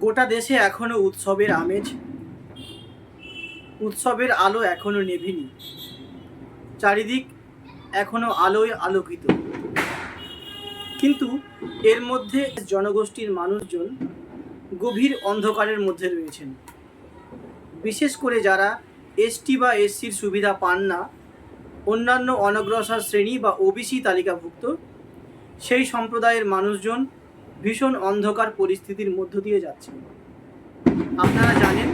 গোটা দেশে এখনও উৎসবের আমেজ, উৎসবের আলো এখনও নেভিনি। চারিদিক এখনও আলোয় আলোকিত। কিন্তু এর মধ্যে জনগোষ্ঠীর মানুষজন গভীর অন্ধকারের মধ্যে রয়েছেন। বিশেষ করে যারা এসটি বা এসসির সুবিধা পান না, অন্যান্য অনগ্রসর শ্রেণি বা ওবিসি তালিকাভুক্ত, সেই সম্প্রদায়ের মানুষজন ভীষণ অন্ধকার পরিস্থিতির মধ্য দিয়ে যাচ্ছে। আপনারা জানেন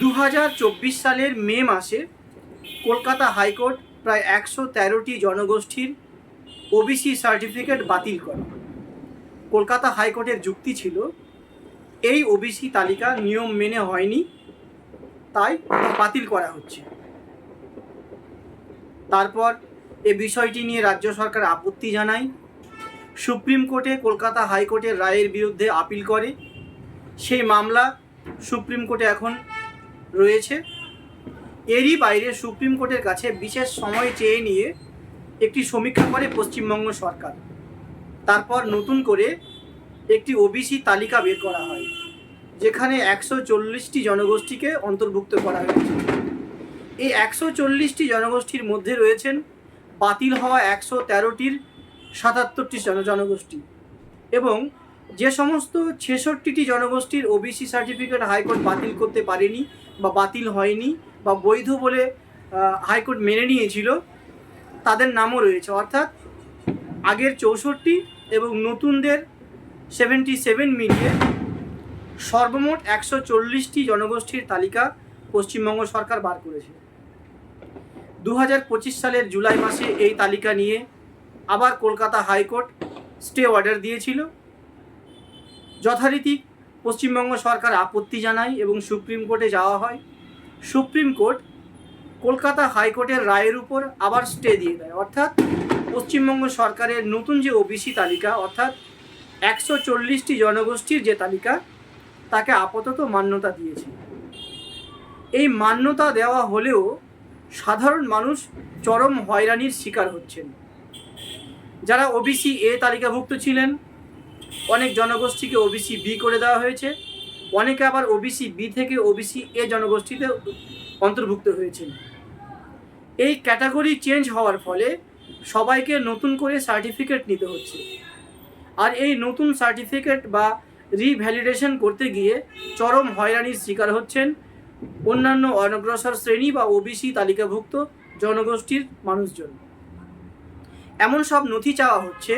দু হাজার চব্বিশ সালের মে মাসে কলকাতা হাইকোর্ট প্রায় একশো তেরোটি জনগোষ্ঠীর ওবিসি সার্টিফিকেট বাতিল করে। কলকাতা হাইকোর্টের যুক্তি ছিল, এই ওবিসি তালিকা নিয়ম মেনে হয়নি, তাই বাতিল করা হচ্ছে। তারপর এ বিষয়টি নিয়ে রাজ্য সরকার আপত্তি জানায়। সুপ্রিম কোর্টে কলকাতা হাইকোর্টের রায়ের বিরুদ্ধে আপিল করে। সেই মামলা সুপ্রিম কোর্টে এখন রয়েছে। এরই বাইরে সুপ্রিম কোর্টের কাছে বিশেষ সময় চেয়ে নিয়ে একটি সমীক্ষা করে পশ্চিমবঙ্গ সরকার। তারপর নতুন করে একটি ওবিসি তালিকা বের করা হয়, যেখানে একশো চল্লিশটি জনগোষ্ঠীকে অন্তর্ভুক্ত করা হয়েছে। এই একশো চল্লিশটি জনগোষ্ঠীর মধ্যে রয়েছেন বাতিল হওয়া একশো তেরোটির সাতাত্তরটি জন জনগোষ্ঠী এবং যে সমস্ত ছেষট্টিটি জনগোষ্ঠীর ওবিসি সার্টিফিকেট হাইকোর্ট বাতিল করতে পারেনি বা বাতিল হয়নি বা বৈধ বলে হাইকোর্ট মেনে নিয়েছিল, তাদের নামও রয়েছে। অর্থাৎ আগের চৌষট্টি এবং নতুনদের সেভেন্টি সেভেন মিলিয়ে সর্বমোট একশো চল্লিশটি জনগোষ্ঠীর তালিকা পশ্চিমবঙ্গ সরকার বার করেছে। দু হাজার পঁচিশ সালের জুলাই মাসে এই তালিকা নিয়ে আবার কলকাতা হাইকোর্ট স্টে অর্ডার দিয়েছিল। যথারীতি পশ্চিমবঙ্গ সরকার আপত্তি জানায় এবং সুপ্রিম কোর্টে যাওয়া হয়। সুপ্রিম কোর্ট কলকাতা হাইকোর্টের রায়ের উপর আবার স্টে দিয়ে দেয়। অর্থাৎ পশ্চিমবঙ্গ সরকারের নতুন যে ওবিসি তালিকা, অর্থাৎ একশো চল্লিশটি জনগোষ্ঠীর যে তালিকা, তাকে আপাতত মান্যতা দিয়েছে। এই মান্যতা দেওয়া হলেও সাধারণ মানুষ চরম হয়রানির শিকার হচ্ছেন। যারা ওবিসি এ তালিকাভুক্ত ছিলেন, অনেক জনগোষ্ঠীকে ওবিসি বি করে দেওয়া হয়েছে। অনেকে আবার ওবিসি বি থেকে ওবিসি এ জনগোষ্ঠীতে অন্তর্ভুক্ত হয়েছেন। এই ক্যাটাগরি চেঞ্জ হওয়ার ফলে সবাইকে নতুন করে সার্টিফিকেট নিতে হচ্ছে। আর এই নতুন সার্টিফিকেট বা রিভ্যালিডেশন করতে গিয়ে চরম হয়রানির শিকার হচ্ছেন অন্যান্য অনগ্রসর শ্রেণি বা ওবিসি তালিকাভুক্ত জনগোষ্ঠীর মানুষজন। এমন সব নথি চাওয়া হচ্ছে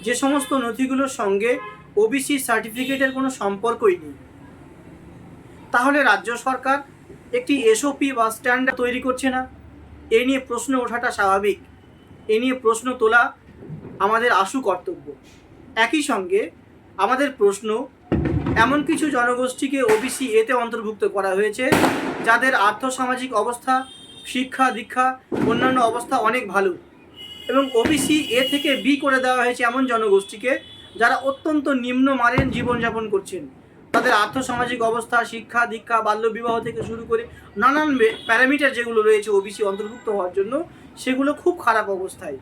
যে সমস্ত নথিগুলোর সঙ্গে ওবিসি সার্টিফিকেটের কোনো সম্পর্কই নেই। তাহলে রাজ্য সরকার একটি এসওপি বা স্ট্যান্ডার্ড তৈরি করছে না? এ নিয়ে প্রশ্ন ওঠাটা স্বাভাবিক। এ নিয়ে প্রশ্ন তোলা আমাদের আশু কর্তব্য। একই সঙ্গে আমাদের প্রশ্ন, এমন কিছু জনগোষ্ঠীকে ওবিসি এতে অন্তর্ভুক্ত করা হয়েছে যাদের আর্থসামাজিক অবস্থা শিক্ষা দীক্ষা অন্যান্য অবস্থা অনেক ভালো। এবং ওবিসি এ থেকে বি করে দেওয়া হয়েছে এমন জনগোষ্ঠীকে যারা অত্যন্ত নিম্নমানের জীবনযাপন করছেন। তাদের আর্থসামাজিক অবস্থা, শিক্ষা, দীক্ষা, বাল্যবিবাহ থেকে শুরু করে নানান প্যারামিটার যেগুলো রয়েছে ওবিসি অন্তর্ভুক্ত হওয়ার জন্য, সেগুলো খুব খারাপ অবস্থায়।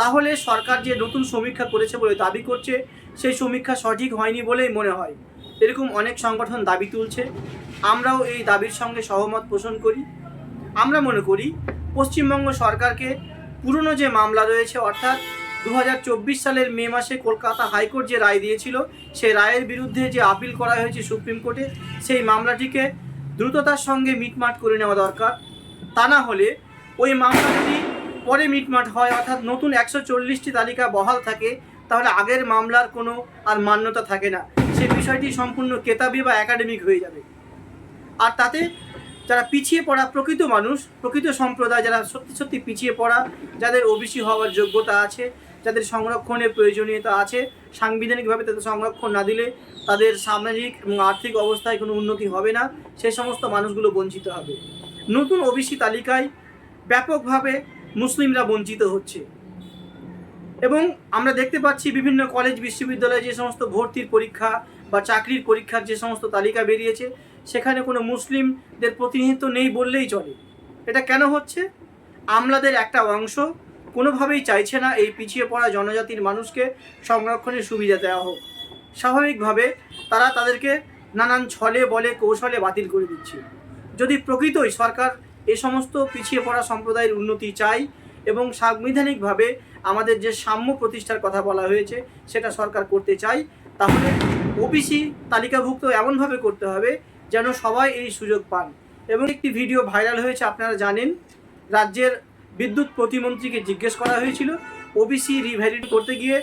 তাহলে সরকার যে নতুন সমীক্ষা করেছে বলে দাবি করছে, সেই সমীক্ষা সঠিক হয়নি বলেই মনে হয়। এরকম অনেক সংগঠন দাবি তুলছে। আমরাও এই দাবির সঙ্গে সহমত পোষণ করি। আমরা মনে করি, পশ্চিমবঙ্গ সরকারকে পুরনো যে মামলা রয়েছে, অর্থাৎ দু হাজার চব্বিশ সালের মে মাসে কলকাতা হাইকোর্ট যে রায় দিয়েছিল, সেই রায়ের বিরুদ্ধে যে আপিল করা হয়েছে সুপ্রিম কোর্টে, সেই মামলাটিকে দ্রুততার সঙ্গে মিটমাট করে নেওয়া দরকার। তা না হলে ওই মামলা যদি পরে মিটমাট হয়, অর্থাৎ নতুন একশো চল্লিশটি তালিকা বহাল থাকে, তাহলে আগের মামলার কোনো আর মান্যতা থাকে না। সেই বিষয়টি সম্পূর্ণ কেতাবি বা একাডেমিক হয়ে যাবে। আর তাতে যারা পিছিয়ে পড়া প্রকৃত মানুষ, প্রকৃত সম্প্রদায়, যারা সত্যি সত্যি পিছিয়ে পড়া, যাদের ওবিসি হওয়ার যোগ্যতা আছে, যাদের সংরক্ষণের প্রয়োজনীয়তা আছে, সাংবিধানিকভাবে তাদের সংরক্ষণ না দিলে তাদের সামাজিক এবং আর্থিক অবস্থায় কোনো উন্নতি হবে না সে সমস্ত মানুষগুলো বঞ্চিত হবে। নতুন ওবিসি তালিকায় ব্যাপকভাবে মুসলিমরা বঞ্চিত হচ্ছে। এবং আমরা দেখতে পাচ্ছি বিভিন্ন কলেজ, বিশ্ববিদ্যালয়ে যে সমস্ত ভর্তির পরীক্ষা বা চাকরির পরীক্ষার যে সমস্ত তালিকা বেরিয়েছে সেখানে কোনো মুসলিমদের প্রতিনিধিত্ব নেই বললেই চলে। এটা কেন হচ্ছে? আমলাদের একটা অংশ কোনোভাবেই চাইছে না এই পিছিয়ে পড়া জনজাতির মানুষকে সংরক্ষণের সুবিধা দেওয়া হোক। স্বাভাবিকভাবে তারা তাদেরকে নানান ছলে বলে কৌশলে বাতিল করে দিচ্ছে। যদি প্রকৃতই সরকার এ সমস্ত পিছিয়ে পড়া সম্প্রদায়ের উন্নতি চাই এবং সাংবিধানিকভাবে আমাদের যে সাম্য প্রতিষ্ঠার কথা বলা হয়েছে সেটা সরকার করতে চাই তাহলে ওবিসি তালিকাভুক্ত এমনভাবে করতে হবে যেন সবাই এই সুযোগ পান। এবং একটি ভিডিও ভাইরাল হয়েছে, আপনারা জানেন। রাজ্যের বিদ্যুৎ প্রতিমন্ত্রীকে জিজ্ঞেস করা হয়েছিল ওবিসি রিভ্যালিড করতে গিয়ে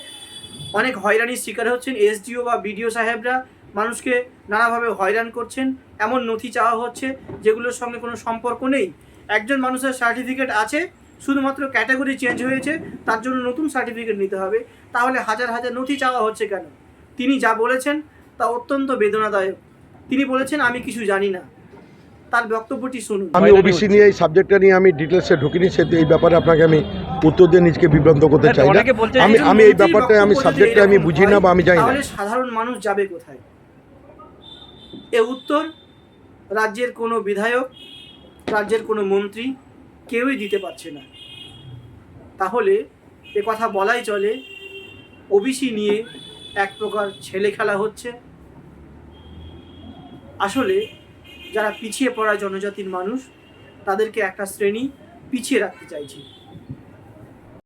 অনেক হয়রানির শিকার হচ্ছেন এসডিও বা বিডিও সাহেবরা। মানুষকে নানাভাবে হয়রান করছেন, এমন নথি চাওয়া হচ্ছে, যেগুলোর সঙ্গে কোনো সম্পর্ক নেই। একজন মানুষের সার্টিফিকেট আছে, শুধুমাত্র ক্যাটাগরি চেঞ্জ হয়েছে, তার জন্য নতুন সার্টিফিকেট নিতে হবে। তাহলে হাজার হাজার নথি চাওয়া হচ্ছে কেন? তিনি যা বলেছেন তা অত্যন্ত বেদনাদায়ক। তিনি বলেছেন আমি কিছু জানি না। তার বক্তব্যটি শুনুন। আমি ওবিসি নিয়ে এই সাবজেক্টটা নিয়ে আমি ডিটেলসে ঢুকিনি সে এই ব্যাপারে আপনাকে আমি উত্তর দিয়ে নিজকে বিভ্রান্ত করতে চাই না। আমি আমি এই ব্যাপারটা আমি বক্তব্য যদি সাবজেক্টে আমি বুঝি না বা আমি জানি না। সাধারণ মানুষ যাবে কোথায়? এ উত্তর রাজ্যের কোনো বিধায়ক রাজ্যের কোনো মন্ত্রী কেউই দিতে পারছে না। তাহলে এ কথা বলাই চলে ওবিসি নিয়ে এক প্রকার ছেলে খেলা হচ্ছে। আসলে যারা পিছিয়ে পড়া জনজাতির মানুষ তাদেরকে একটা শ্রেণি পিছিয়ে রাখতে চাইছে।